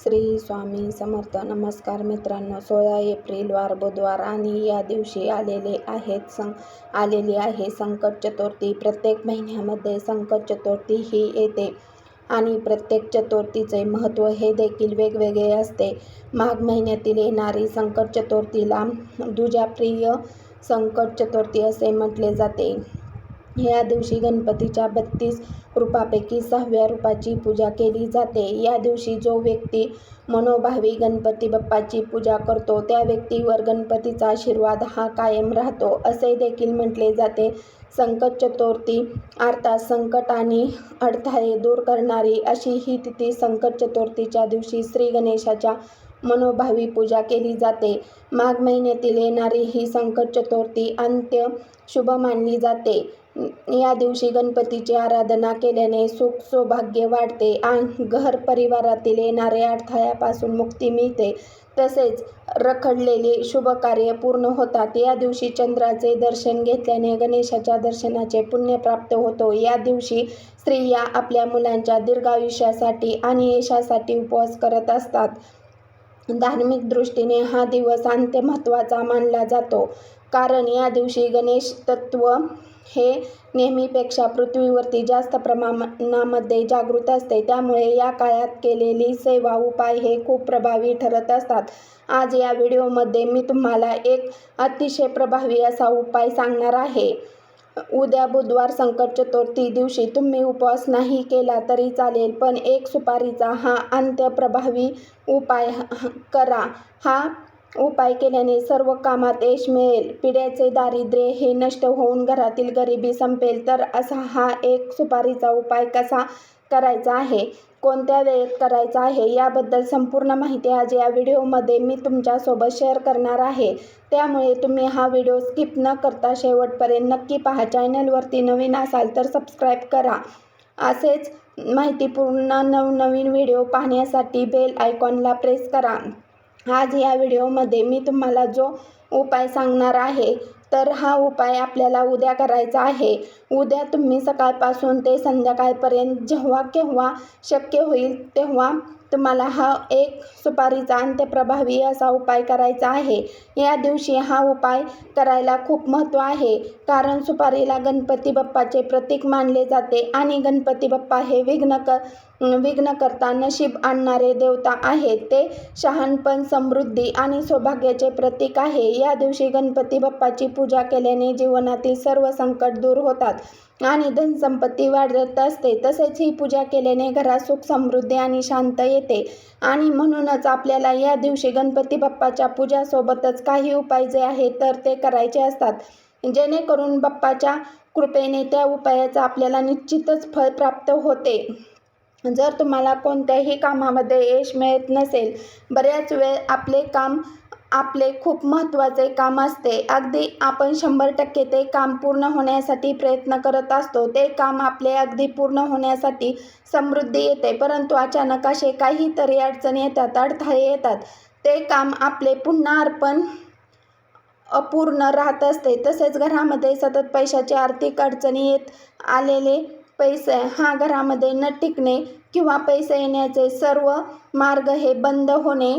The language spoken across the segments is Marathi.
श्री स्वामी समर्थ. नमस्कार मित्रांनो सोळा एप्रिल वार बुधवार आणि या दिवशी आलेले आहेत सं आलेली आहे संकट चतुर्थी. प्रत्येक महिन्यामध्ये संकट चतुर्थी ही येते आणि प्रत्येक चतुर्थीचे महत्त्व हे देखील वेगवेगळे असते. माघ महिन्यातील येणारी संकट चतुर्थीला दुजाप्रिय संकट चतुर्थी असे म्हटले जाते. या दिवशी गणपतीच्या बत्तीस रूपापैकी सहाव्या रूपाची पूजा केली जाते. या दिवशी जो व्यक्ती मनोभावी गणपती बाप्पाची पूजा करतो त्या व्यक्तीवर गणपतीचा आशीर्वाद हा कायम राहतो असे देखील म्हटले जाते. संकट चतुर्थी अर्थात संकट आणि अडथळे दूर करणारी अशी ही तिथी संकट चतुर्थीच्या दिवशी श्री गणेशाच्या मनोभावी पूजा केली जाते. माघ महिन्यातील येणारी ही संकट चतुर्थी अंत्य शुभ मानली जाते. या दिवशी गणपतीची आराधना केल्याने सुख सौभाग्य वाढते आणि घर परिवारातील येणाऱ्या अडथळ्यापासून मुक्ती मिळते. तसेच रखडलेले शुभ कार्य पूर्ण होतात. या दिवशी चंद्राचे दर्शन घेतल्याने गणेशाच्या दर्शनाचे पुण्य प्राप्त होतो. या दिवशी स्त्रिया आपल्या मुलांच्या दीर्घायुष्यासाठी आणि यशासाठी उपवास करत असतात. धार्मिक दृष्टीने हा दिवस अंत्य महत्त्वाचा मानला जातो. कारण या दिवशी गणेश तत्व हे नेहमीपेक्षा पृथ्वीवरती जास्त प्रमाणामध्ये जागृत असते. त्यामुळे या काळात केलेली सेवा उपाय हे खूप प्रभावी ठरत असतात. आज या व्हिडिओमध्ये मी तुम्हाला एक अतिशय प्रभावी असा उपाय सांगणार आहे. उद्या बुधवार संकट चतुर्थी दिवशी तुम्ही उपवास नाही केला तरी चालेल पण एक सुपारीचा हा अंत्य प्रभावी उपाय करा. हा उपाय केल्याने सर्व कामात यश मिळेल. पिढ्याचे दारिद्र्य हे नष्ट होऊन घरातील गरिबी संपेल. तर असा हा एक सुपारीचा उपाय कसा करायचा आहे? कोणत्या वेळेत करायचा आहे? याबद्दल संपूर्ण माहिती आज या व्हिडिओमध्ये मी तुमच्यासोबत शेअर करणार आहे. त्यामुळे तुम्ही हा व्हिडिओ स्किप न करता शेवटपर्यंत नक्की पहा. चॅनलवरती नवीन असाल तर सबस्क्राईब करा. असेच माहितीपूर्ण नवनवीन व्हिडिओ पाहण्यासाठी बेल आयकॉनला प्रेस करा. आज या व्हिडिओमध्ये मी तुम्हाला जो उपाय सांगणार आहे तर हा उपाय आपल्याला उद्या करायचा आहे. उद्या तुम्ही सकाळपासून ते संध्याकाळपर्यंत जेव्हा केव्हा शक्य होईल तेव्हा तुम्हाला हा एक सुपारीचा अंत्यप्रभावी असा उपाय करायचा आहे. या दिवशी हा उपाय करायला खूप महत्त्व आहे कारण सुपारीला गणपती बाप्पाचे प्रतीक मानले जाते आणि गणपती बाप्पा हे विघ्न क विघ्नकर्ता नशीब आणणारे देवता आहेत. ते शहाणपण समृद्धी आणि सौभाग्याचे प्रतीक आहे. या दिवशी गणपती बाप्पाची पूजा केल्याने जीवनातील सर्व संकट दूर होतात आणि धनसंपत्ती वाढत असते. तसेच ही पूजा केल्याने घरात सुख समृद्धी आणि शांत येते. आणि म्हणूनच आपल्याला या दिवशी गणपती बाप्पाच्या पूजासोबतच काही उपाय जे आहेत तर ते करायचे असतात. जेणेकरून बाप्पाच्या कृपेने त्या उपायाचा आपल्याला निश्चितच फळ प्राप्त होते. जर तुम्हाला कोणत्याही कामामध्ये यश मिळत नसेल बऱ्याच वेळ आपले काम आपले खूप महत्त्वाचे काम असते. अगदी आपण शंभर टक्के ते काम पूर्ण होण्यासाठी प्रयत्न करत असतो. ते काम आपले अगदी पूर्ण होण्यासाठी समृद्धी येते परंतु अचानक असे काहीतरी अडचणी येतात अडथळे येतात. ते काम आपले पुन्हा अर्पण अपूर्ण राहत असते. तसेच घरामध्ये सतत पैशाची आर्थिक अडचणी येत आलेले पैसे हा घरामध्ये न टिकणे किंवा पैसे येण्याचे सर्व मार्ग हे बंद होणे.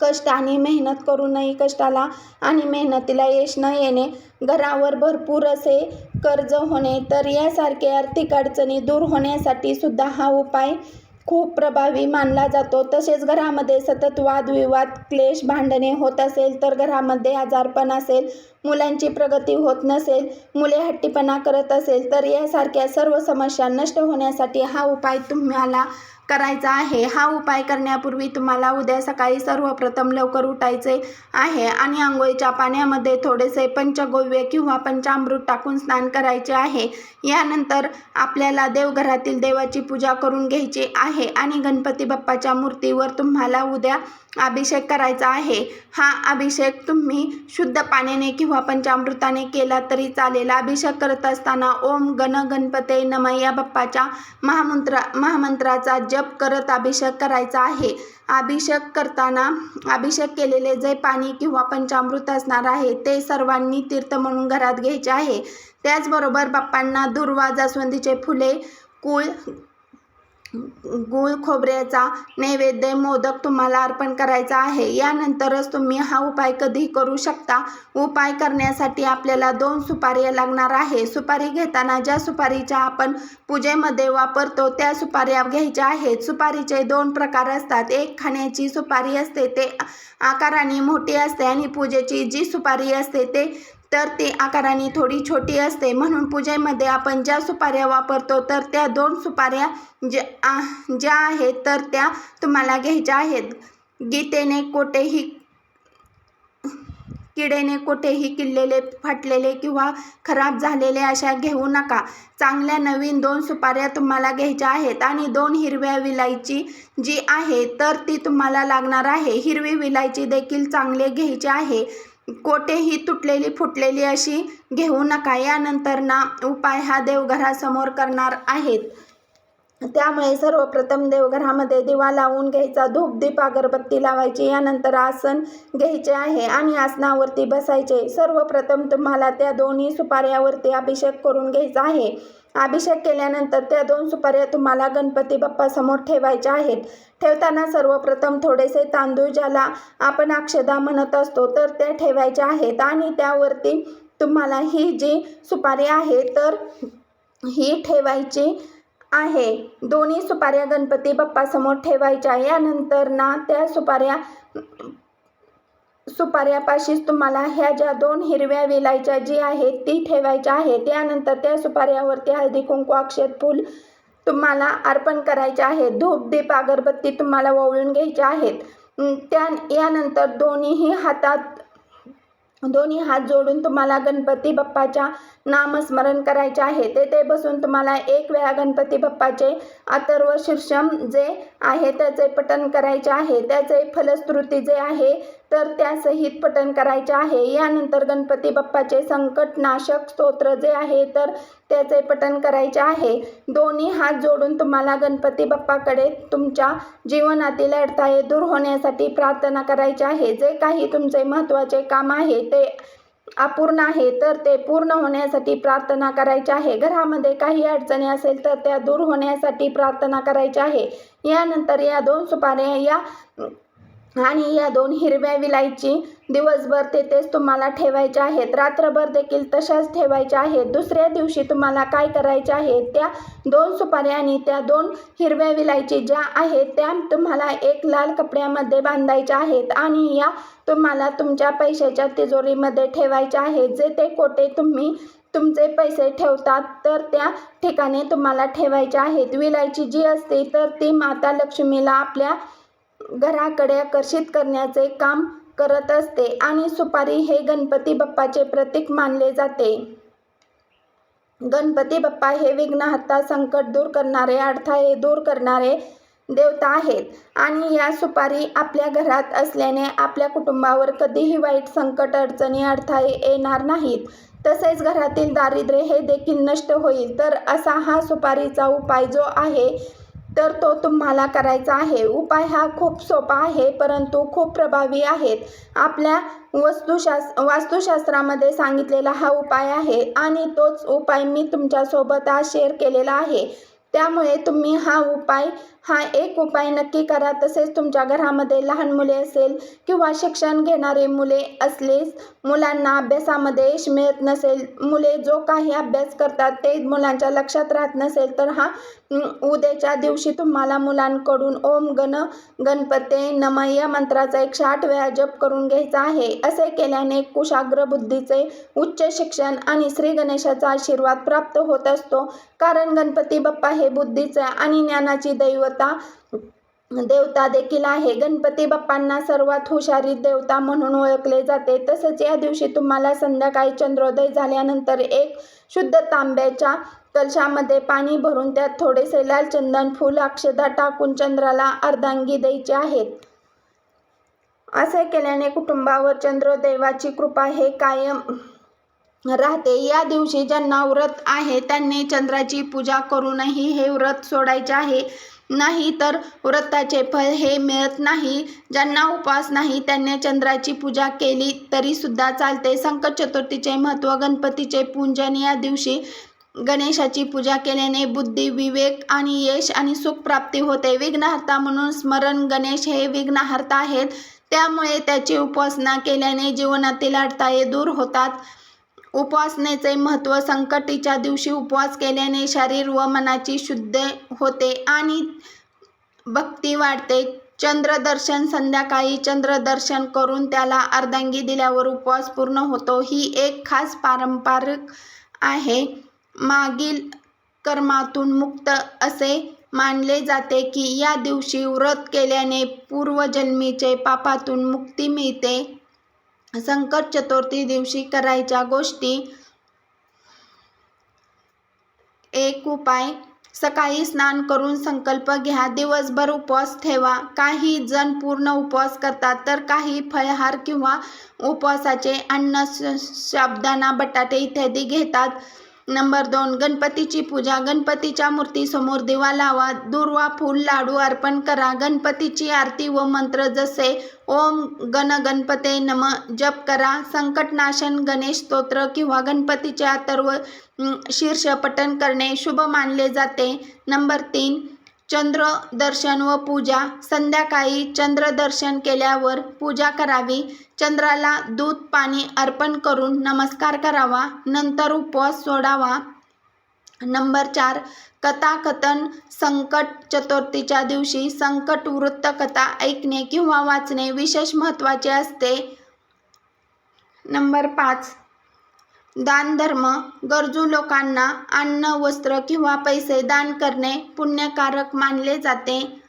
कष्ट आणि मेहनत करूनही कष्टाला आणि मेहनतीला यश न येणे. घरावर भरपूर असे कर्ज होणे तर यासारखे आर्थिक अडचणी दूर होण्यासाठी सुद्धा हा उपाय खूप प्रभावी मानला जातो. तसेच घरामध्ये सतत वादविवाद क्लेश भांडणे होत असेल तर घरामध्ये आजारपण असेल मुलांची प्रगती होत नसेल मुले हट्टीपणा करत असेल तर यासारख्या सर्व समस्या नष्ट होण्यासाठी हा उपाय तुम्हाला करायचा आहे. हा उपाय करण्यापूर्वी तुम्हाला उद्या सकाळी सर्वप्रथम लवकर उठायचे आहे आणि आंघोळीच्या पाण्यामध्ये थोडेसे पंचगोव्य किंवा पंचामृत टाकून स्नान करायचे आहे. यानंतर आपल्याला देवघरातील देवाची पूजा करून घ्यायची आहे आणि गणपती बाप्पाच्या मूर्तीवर तुम्हाला उद्या अभिषेक करायचा आहे. हा अभिषेक तुम्ही शुद्ध पाण्याने किंवा पंचामृताने केला तरी चालेल. अभिषेक करत असताना ओम गण गणपते नम या बाप्पाच्या महामंत्रा महामंत्राचा जप करत अभिषेक करायचा आहे. अभिषेक करताना अभिषेक केलेले जे पाणी किंवा पंचामृत असणार आहे ते सर्वांनी तीर्थ म्हणून घरात घ्यायचे आहे. त्याचबरोबर बाप्पांना दुर्वा जास्वंदीचे फुले कुळ गूळ खोबऱ्याचा नैवेद्य मोदक तुम्हाला अर्पण करायचा आहे. यानंतरच तुम्ही हा उपाय कधी करू शकता. उपाय करण्यासाठी आपल्याला दोन सुपारी लागणार आहे. सुपारी घेताना ज्या सुपारीच्या आपण पूजेमध्ये वापरतो त्या सुपाऱ्या घ्यायच्या आहेत. सुपारीचे दोन प्रकार असतात. एक खाण्याची सुपारी असते ते आकाराने मोठी असते आणि पूजेची जी सुपारी असते ते तर ती आकाराने थोडी छोटी असते. म्हणून पूजेमध्ये आपण ज्या सुपाऱ्या वापरतो तर त्या दोन सुपाऱ्या ज्या आ- ज्या आहेत तर त्या तुम्हाला घ्यायच्या आहेत. गीतेने कोठेही किडेने कोठेही किडलेले फाटलेले किंवा खराब झालेले अशा घेऊ नका. चांगल्या नवीन दोन सुपाऱ्या तुम्हाला घ्यायच्या आहेत आणि दोन हिरव्या विलायची जी आहे तर ती तुम्हाला लागणार आहे. हिरवी विलायची देखील चांगले घ्यायची आहे. कोठेही तुटलेली फुटलेली अशी घेऊ नका. यानंतर ना उपाय हा देवघरासमोर करणार आहेत. त्यामुळे सर्वप्रथम देवघरामध्ये दिवा लावून घ्यायचा धूप दीप अगरबत्ती लावायची यानंतर आसन घ्यायचे आहे आणि आसनावरती बसायचे. सर्वप्रथम तुम्हाला त्या दोन्ही सुपाऱ्यावरती अभिषेक करून घ्यायचा आहे. अभिषेक केल्यानंतर त्या दोन सुपाऱ्या तुम्हाला गणपती बाप्पासमोर ठेवायच्या आहेत. ठेवताना सर्वप्रथम थोडेसे तांदूळ ज्याला आपण अक्षदा म्हणत असतो तर त्या ठेवायच्या आहेत आणि त्यावरती तुम्हाला ही जी सुपारी आहे तर ही ठेवायची आहे. दोन्ही सुपाऱ्या गणपती बाप्पासमोर ठेवायच्या. यानंतर ना त्या सुपाऱ्या सुपाऱ्यापाशीच तुम्हाला ह्या ज्या दोन हिरव्या वेलायच्या जी आहेत ती ठेवायच्या आहेत. त्यानंतर त्या सुपाऱ्यावरती हळदी कुंकू अक्षत फूल तुम्हाला अर्पण करायचे आहे धूप दीप अगरबत्ती तुम्हाला वळून घ्यायच्या आहेत. त्या यानंतर दोन्हीही हातात दोन्ही हात जोडून तुम्हाला गणपती बाप्पाच्या नामस्मरण करायचे आहे. तेथे बसून तुम्हाला एक वेळा गणपती बाप्पाचे अथर्व शीर्षम जे आहे त्याचे पठण करायचे आहे. त्याचे फलश्रुती जे आहे तर त्यासहित पठण करायचे आहे. यानंतर गणपती बाप्पाचे संकटनाशक स्तोत्र जे आहे तर त्याचे पठण करायचे आहे. दोन्ही हात जोडून तुम्हाला गणपती बाप्पाकडे तुमच्या जीवनातील अडथळे दूर होण्यासाठी प्रार्थना करायची आहे. जे काही तुमचे महत्त्वाचे काम आहे ते अपूर्ण आहे तर ते पूर्ण होण्यासाठी प्रार्थना करायची आहे. घरामध्ये काही अडचणी असेल तर त्या दूर होण्यासाठी प्रार्थना करायची आहे. यानंतर या दोन सुपाऱ्या या आणि या दोन हिरव्या विलायची दिवसभर तेथेच तुम्हाला ठेवायच्या आहेत. रात्रभर देखील तशाच ठेवायच्या आहेत. दुसऱ्या दिवशी तुम्हाला काय करायचे आहे? त्या दोन सुपाऱ्या आणि त्या दोन हिरव्या विलायची ज्या आहेत त्या तुम्हाला एक लाल कपड्यामध्ये बांधायच्या आहेत आणि या तुम्हाला तुमच्या पैशाच्या तिजोरीमध्ये ठेवायच्या आहेत. जे ते कोटे तुम्ही तुमचे पैसे ठेवतात तर त्या ठिकाणी तुम्हाला ठेवायचे आहेत. विलायची जी असते तर ती माता लक्ष्मीला आपल्या घराकडे आकर्षित करण्याचे काम करत असते आणि सुपारी हे गणपती बाप्पाचे प्रतीक मानले जाते. गणपती बाप्पा हे विघ्नहत्ता संकट दूर करणारे अडथळे दूर करणारे देवता आहेत आणि या सुपारी आपल्या घरात असल्याने आपल्या कुटुंबावर कधीही वाईट संकट अडचणी अडथळे येणार नाहीत. तसेच घरातील दारिद्र्य हे देखील नष्ट होईल. तर असा हा सुपारीचा उपाय जो आहे तर तो तुम्हाला करायचा आहे. उपाय हा खूप सोपा आहे परंतु खूप प्रभावी आहेत. आपल्या वस्तुशास् वास्तुशास्त्रामध्ये सांगितलेला हा उपाय आहे आणि तोच उपाय मी तुमच्यासोबत आज शेअर केलेला आहे. त्यामुळे तुम्ही हा उपाय हा एक उपाय नक्की करा. तसेच तुमच्या घरामध्ये लहान मुले असेल किंवा शिक्षण घेणारे मुले असलेच मुलांना अभ्यासामध्ये यश मिळत नसेल मुले जो काही अभ्यास करतात ते मुलांच्या लक्षात राहत नसेल तर हा उद्याच्या दिवशी तुम्हाला मुलांकडून ओम गण गणपते नम या मंत्राचा एकशे आठ वेळा जप करून घ्यायचा आहे. असे केल्याने कुशाग्र बुद्धीचे उच्च शिक्षण आणि श्री गणेशाचा आशीर्वाद प्राप्त होत असतो. कारण गणपती बाप्पा हे बुद्धीचे आणि ज्ञानाची दैवता देवता देखील आहे. गणपती बाप्पांना सर्वात हुशारी देवता म्हणून ओळखले जाते. तसंच या दिवशी तुम्हाला संध्याकाळी चंद्रोदय झाल्यानंतर एक शुद्ध तांब्याच्या कलशामध्ये पाणी भरून त्यात थोडेसे लाल चंदन फूल अक्षदा टाकून चंद्राला अर्धांगी द्यायचे आहेत. असे केल्याने कुटुंबावर चंद्रदेवाची कृपा हे कायम राहते. या दिवशी ज्यांना व्रत आहे त्यांनी चंद्राची पूजा करूनही हे व्रत सोडायचे आहे. नाही तर व्रताचे फळ हे मिळत नाही. ज्यांना उपास नाही त्यांनी चंद्राची पूजा केली तरी सुद्धा चालते. संकट चतुर्थीचे महत्त्व गणपतीचे पूजन या दिवशी गणेशाची पूजा केल्याने बुद्धी विवेक आणि यश आणि सुख प्राप्ती होते. विघ्नहर्ता म्हणून स्मरण गणेश हे विघ्नहर्ता आहेत. त्यामुळे त्याची उपासना केल्याने जीवनातील अडथळे दूर होतात. उपासनेचे महत्त्व संकटीच्या दिवशी उपवास केल्याने शरीर व मनाची शुद्ध होते आणि भक्ती वाढते. चंद्रदर्शन संध्याकाळी चंद्रदर्शन करून त्याला अर्धांगी दिल्यावर उपवास पूर्ण होतो. ही एक खास पारंपरिक आहे. मागील कर्मातून मुक्त असे मानले जाते की या दिवशी व्रत केल्याने पूर्वजन्मीचे पापातून मुक्ती मिळते. संकट चतुर्थी दिवशी करायच्या गोष्टी एक उपाय सकाळी स्नान करून संकल्प घ्या दिवसभर उपवास ठेवा. काही जण पूर्ण उपवास करतात तर काही फळहार किंवा उपवासाचे अन्न शाबदाना बटाटे इत्यादी घेतात. नंबर दोन गणपतीची पूजा. गणपतीच्या मूर्तीसमोर दिवा लावा. दुर्वा फूल लाडू अर्पण करा. गणपतीची आरती व मंत्र जसे ओम गण गणपते नम जप करा. संकटनाशन गणेश स्तोत्र किंवा गणपतीचे अथर्व शीर्ष पठण करणे शुभ मानले जाते. नंबर तीन चंद्र दर्शन व पूजा. संध्याकाळी चंद्रदर्शन केल्यावर पूजा करावी. चंद्राला दूध पाणी अर्पण करून नमस्कार करावा. नंतर उपवास सोडावा. नंबर चार कथाकथन संकट चतुर्थीच्या दिवशी संकट वृत्तकथा ऐकणे किंवा वाचणे विशेष महत्त्वाचे असते. नंबर पाच दानधर्म गरजू लोकांना अन्न वस्त्र किंवा पैसे दान करणे पुण्यकारक मानले जाते.